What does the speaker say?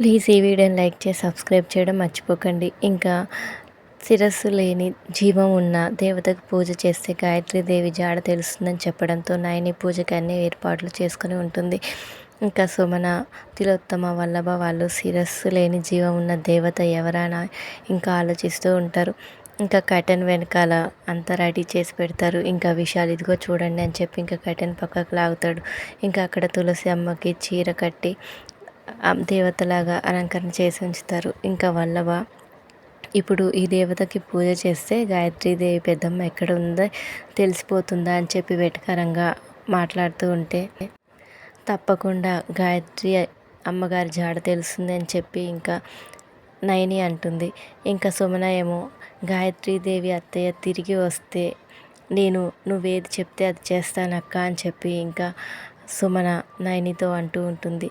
Please ఈ వీడియోని like చేసి సబ్స్క్రైబ్ చేయడం మర్చిపోకండి. ఇంకా శిరస్సు లేని జీవం ఉన్న దేవతకు పూజ చేస్తే గాయత్రి దేవి జాడ తెలుస్తుందని చెప్పడంతో నాయని పూజకి అన్ని ఏర్పాట్లు చేసుకుని ఉంటుంది. ఇంకా సుమన తిలోత్తమ వల్లభ వాళ్ళు శిరస్సు లేని జీవం ఉన్న దేవత ఎవరైనా ఇంకా ఆలోచిస్తూ ఉంటారు. ఇంకా కటన్ వెనకాల అంతా రెడీ చేసి పెడతారు. ఇంకా విషయాలు ఇదిగో చూడండి అని చెప్పి ఇంకా కటన్ పక్కకు లాగుతాడు. ఇంకా అక్కడ తులసి అమ్మకి చీర కట్టి దేవతలాగా అలంకరణ చేసి ఉంచుతారు. ఇంకా వల్లభ. ఇప్పుడు ఈ దేవతకి పూజ చేస్తే గాయత్రీదేవి పెద్దమ్మ ఎక్కడ ఉందో తెలిసిపోతుందా అని చెప్పి వెటకరంగా మాట్లాడుతూ ఉంటే తప్పకుండా గాయత్రి అమ్మగారి జాడ తెలుస్తుంది అని చెప్పి ఇంకా నయని అంటుంది. ఇంకా సుమన ఏమో గాయత్రీదేవి అత్తయ్య తిరిగి వస్తే నేను నువ్వేది చెప్తే అది చేస్తానక్క అని చెప్పి ఇంకా సుమన నయనితో అంటూ ఉంటుంది.